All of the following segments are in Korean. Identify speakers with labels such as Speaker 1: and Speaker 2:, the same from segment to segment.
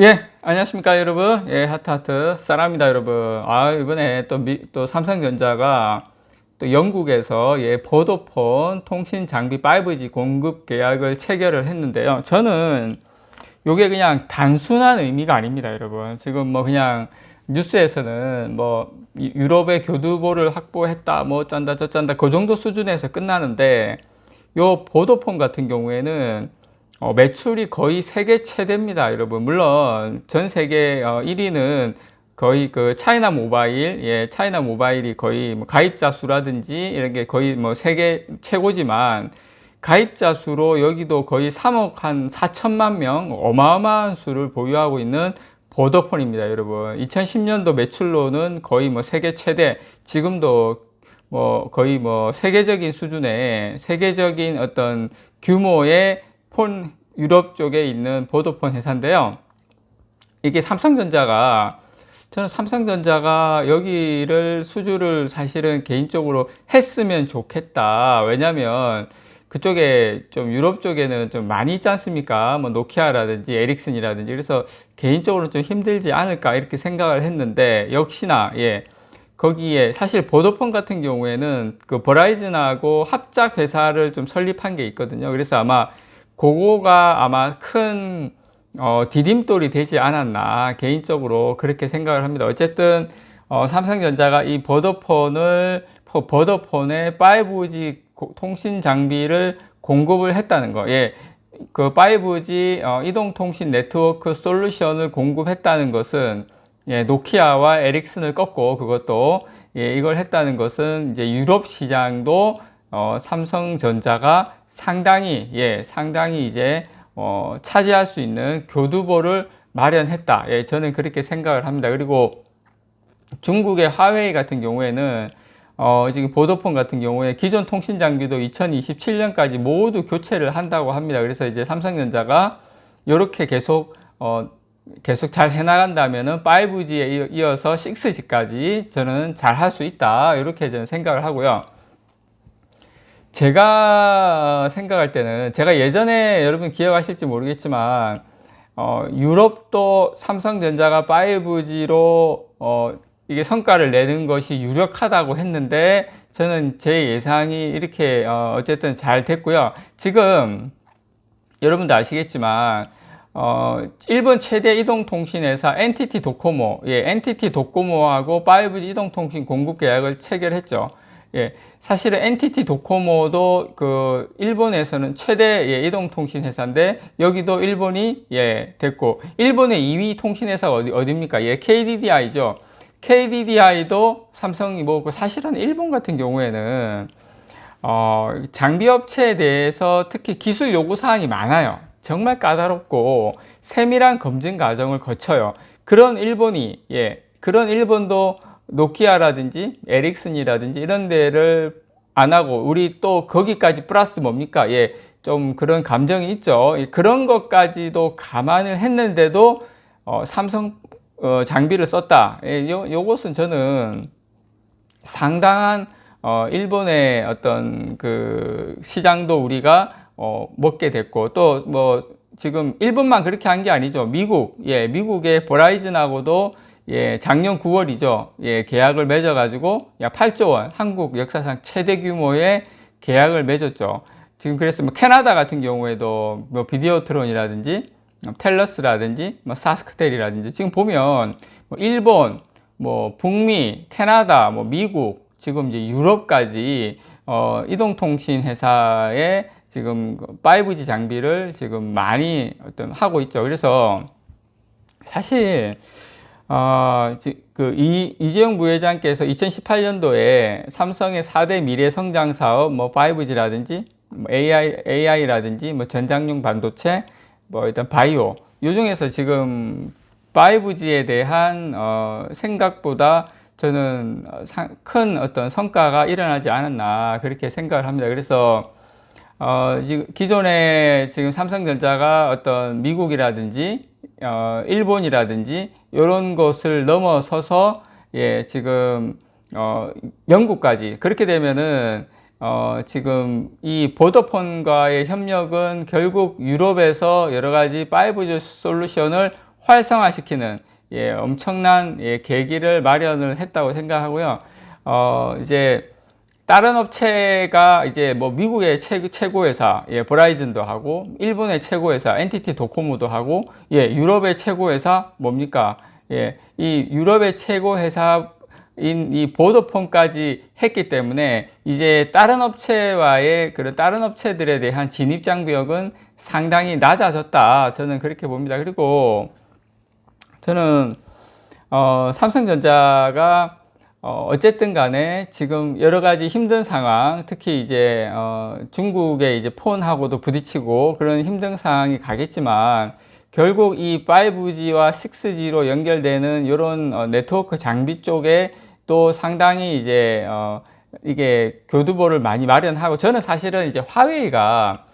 Speaker 1: 예, 안녕하십니까 여러분. 예, 하트하트 사람입니다 여러분. 아 이번에 또, 미, 또 삼성전자가 또 영국에서 예, 보도폰 통신 장비 5G 공급 계약을 체결을 했는데요. 저는 요게 그냥 단순한 의미가 아닙니다 여러분. 지금 뭐 그냥 뉴스에서는 뭐 유럽의 교두보를 확보했다 뭐 짠다 저 짠다 그 정도 수준에서 끝나는데 요 보도폰 같은 경우에는 어, 매출이 거의 세계 최대입니다, 여러분. 물론 전 세계 어, 1위는 거의 그 차이나 모바일, 예, 차이나 모바일이 거의 뭐 가입자 수라든지 이런 게 거의 뭐 세계 최고지만 가입자 수로 여기도 거의 3억 한 4천만 명 어마어마한 수를 보유하고 있는 보더폰입니다, 여러분. 2010년도 매출로는 거의 뭐 세계 최대, 지금도 뭐 거의 뭐 세계적인 수준의 세계적인 어떤 규모의 폰 유럽 쪽에 있는 보도폰 회사인데요. 이게 삼성전자가 저는 삼성전자가 여기를 수주를 사실은 개인적으로 했으면 좋겠다. 왜냐면 그쪽에 좀 유럽 쪽에는 좀 많이 있지 않습니까? 뭐 노키아라든지 에릭슨이라든지 그래서 개인적으로 좀 힘들지 않을까 이렇게 생각을 했는데 역시나 예 거기에 사실 보도폰 같은 경우에는 그 버라이즌하고 합작 회사를 좀 설립한 게 있거든요. 그래서 아마 그거가 아마 큰 어, 디딤돌이 되지 않았나 개인적으로 그렇게 생각을 합니다. 어쨌든 어, 삼성전자가 이 버더폰을 버더폰의 5G 통신 장비를 공급을 했다는 거. 예. 그 5G 어, 이동통신 네트워크 솔루션을 공급했다는 것은 예, 노키아와 에릭슨을 꺾고 그것도 예, 이걸 했다는 것은 이제 유럽 시장도 어, 삼성전자가 상당히 예 상당히 이제 어, 차지할 수 있는 교두보를 마련했다. 예, 저는 그렇게 생각을 합니다. 그리고 중국의 화웨이 같은 경우에는 어, 지금 보도폰 같은 경우에 기존 통신 장비도 2027년까지 모두 교체를 한다고 합니다. 그래서 이제 삼성전자가 이렇게 계속 어, 계속 잘 해나간다면은 5G에 이어서 6G까지 저는 잘 할 수 있다. 이렇게 저는 생각을 하고요. 제가 생각할 때는 제가 예전에 여러분 기억하실지 모르겠지만 어, 유럽도 삼성전자가 5G로 어, 이게 성과를 내는 것이 유력하다고 했는데 저는 제 예상이 이렇게 어, 어쨌든 잘 됐고요. 지금 여러분도 아시겠지만 어, 일본 최대 이동통신회사 NTT 도코모, 예, NTT 도코모하고 5G 이동통신 공급 계약을 체결했죠. 예, 사실은 NTT 도코모도 그 일본에서는 최대 예, 이동통신 회사인데 여기도 일본이 예, 됐고 일본의 2위 통신 회사가 어디 어디입니까? 예, KDDI죠. KDDI도 삼성이 뭐그 사실은 일본 같은 경우에는 어, 장비 업체에 대해서 특히 기술 요구 사항이 많아요. 정말 까다롭고 세밀한 검증 과정을 거쳐요. 그런 일본이 예, 그런 일본도 노키아라든지 에릭슨이라든지 이런 데를 안 하고 우리 또 거기까지 플러스 뭡니까? 예, 좀 그런 감정이 있죠. 예, 그런 것까지도 감안을 했는데도 어, 삼성 어, 장비를 썼다. 예, 요, 요것은 저는 상당한 어, 일본의 어떤 그 시장도 우리가 어, 먹게 됐고 또 뭐 지금 일본만 그렇게 한 게 아니죠. 미국, 예, 미국의 버라이즌하고도 예, 작년 9월이죠. 예, 계약을 맺어 가지고 약 8조 원, 한국 역사상 최대 규모의 계약을 맺었죠. 지금 그래서 뭐 캐나다 같은 경우에도 뭐 비디오트론이라든지 뭐 텔러스라든지 뭐 사스크텔이라든지 지금 보면 뭐 일본, 뭐 북미, 캐나다, 뭐 미국, 지금 이제 유럽까지 어, 이동통신 회사에 지금 5G 장비를 지금 많이 어떤 하고 있죠. 그래서 사실 어, 그 이, 이재용 부회장께서 2018년도에 삼성의 4대 미래 성장 사업, 뭐 5G라든지 뭐 AI, AI라든지 뭐 전장용 반도체, 뭐 일단 바이오, 요 중에서 지금 5G에 대한 어, 생각보다 저는 큰 어떤 성과가 일어나지 않았나 그렇게 생각을 합니다. 그래서 어, 기존에 지금 삼성전자가 어떤 미국이라든지 어, 일본이라든지 이런 것을 넘어서서 예, 지금 어, 영국까지 그렇게 되면은 어, 지금 이 보더폰과의 협력은 결국 유럽에서 여러 가지 5G 솔루션을 활성화시키는 예, 엄청난 예, 계기를 마련을 했다고 생각하고요. 어, 이제 다른 업체가 이제 뭐 미국의 최, 최고 회사 예, 버라이즌도 하고 일본의 최고 회사 NTT 도코모도 하고 예, 유럽의 최고 회사 뭡니까? 예, 이 유럽의 최고 회사 인 이 보더폰까지 했기 때문에 이제 다른 업체와의 그런 다른 업체들에 대한 진입 장벽은 상당히 낮아졌다. 저는 그렇게 봅니다. 그리고 저는 어, 삼성전자가 어, 어쨌든 간에 지금 여러 가지 힘든 상황, 특히 이제, 어, 중국의 이제 폰하고도 부딪히고 그런 힘든 상황이 가겠지만 결국 이 5G와 6G로 연결되는 이런 어, 네트워크 장비 쪽에 또 상당히 이제, 어, 이게 교두보를 많이 마련하고 저는 사실은 이제 화웨이가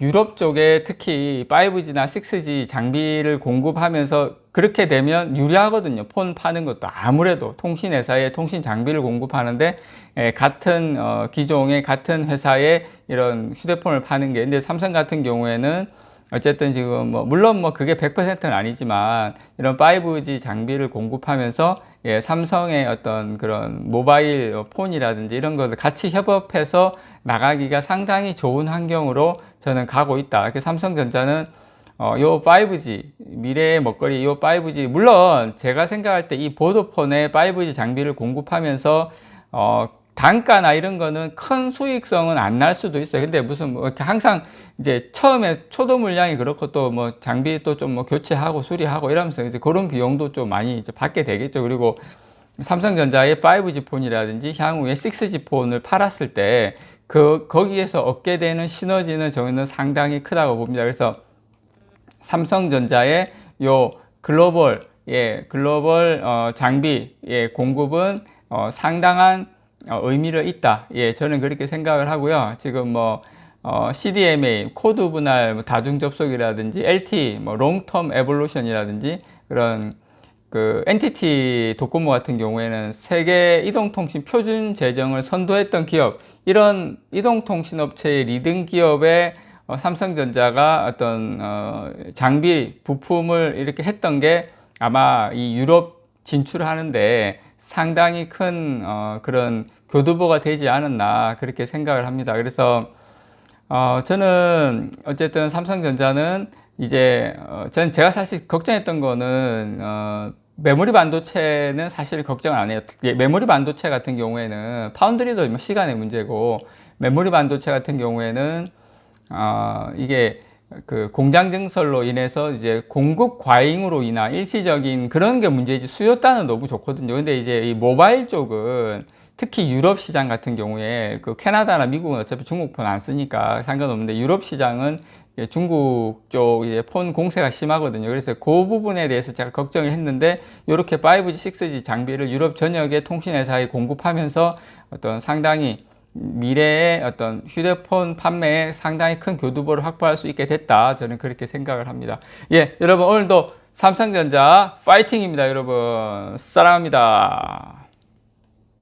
Speaker 1: 유럽 쪽에 특히 5G나 6G 장비를 공급하면서 그렇게 되면 유리하거든요. 폰 파는 것도 아무래도 통신 회사에 통신 장비를 공급하는데 에, 같은 어, 기종의 같은 회사에 이런 휴대폰을 파는 게 근데 삼성 같은 경우에는 어쨌든 지금 뭐 물론 뭐 그게 100%는 아니지만 이런 5G 장비를 공급하면서 예, 삼성의 어떤 그런 모바일 폰이라든지 이런 것을 같이 협업해서 나가기가 상당히 좋은 환경으로 저는 가고 있다. 그래서 삼성전자는 어, 요 5G, 미래의 먹거리, 요 5G, 물론 제가 생각할 때 이 보드폰에 5G 장비를 공급하면서, 어, 단가나 이런 거는 큰 수익성은 안 날 수도 있어요. 근데 무슨 뭐 이렇게 항상 이제 처음에 초도 물량이 그렇고 또 뭐 장비 또 좀 뭐 교체하고 수리하고 이러면서 이제 그런 비용도 좀 많이 이제 받게 되겠죠. 그리고 삼성전자의 5G 폰이라든지 향후에 6G 폰을 팔았을 때 그, 거기에서 얻게 되는 시너지는 저는 상당히 크다고 봅니다. 그래서 삼성전자의 요 글로벌 예 글로벌 어, 장비 예 공급은 어, 상당한 어, 의미를 있다. 예 저는 그렇게 생각을 하고요. 지금 뭐 어, CDMA 코드 분할 뭐 다중 접속이라든지 LTE 뭐 롱텀 에볼루션이라든지 그런 그 NTT 도코모 같은 경우에는 세계 이동통신 표준 제정을 선도했던 기업 이런 이동통신 업체의 리딩 기업의 어, 삼성전자가 어떤 어, 장비 부품을 이렇게 했던 게 아마 이 유럽 진출하는데 상당히 큰 어, 그런 교두보가 되지 않았나 그렇게 생각을 합니다. 그래서 어, 저는 어쨌든 삼성전자는 이제 어, 전 제가 사실 걱정했던 거는 어, 메모리 반도체는 사실 걱정을 안 해요. 예, 메모리 반도체 같은 경우에는 파운드리도 뭐 시간의 문제고 메모리 반도체 같은 경우에는 어, 이게 그 공장 증설로 인해서 이제 공급 과잉으로 인한 일시적인 그런 게 문제지 수요단은 너무 좋거든요. 근데 이제 이 모바일 쪽은 특히 유럽 시장 같은 경우에 그 캐나다나 미국은 어차피 중국폰 안 쓰니까 상관없는데 유럽 시장은 중국 쪽 이제 폰 공세가 심하거든요. 그래서 그 부분에 대해서 제가 걱정을 했는데 이렇게 5G, 6G 장비를 유럽 전역의 통신회사에 공급하면서 어떤 상당히 미래의 어떤 휴대폰 판매에 상당히 큰 교두보를 확보할 수 있게 됐다. 저는 그렇게 생각을 합니다. 예, 여러분 오늘도 삼성전자 파이팅입니다, 여러분. 사랑합니다.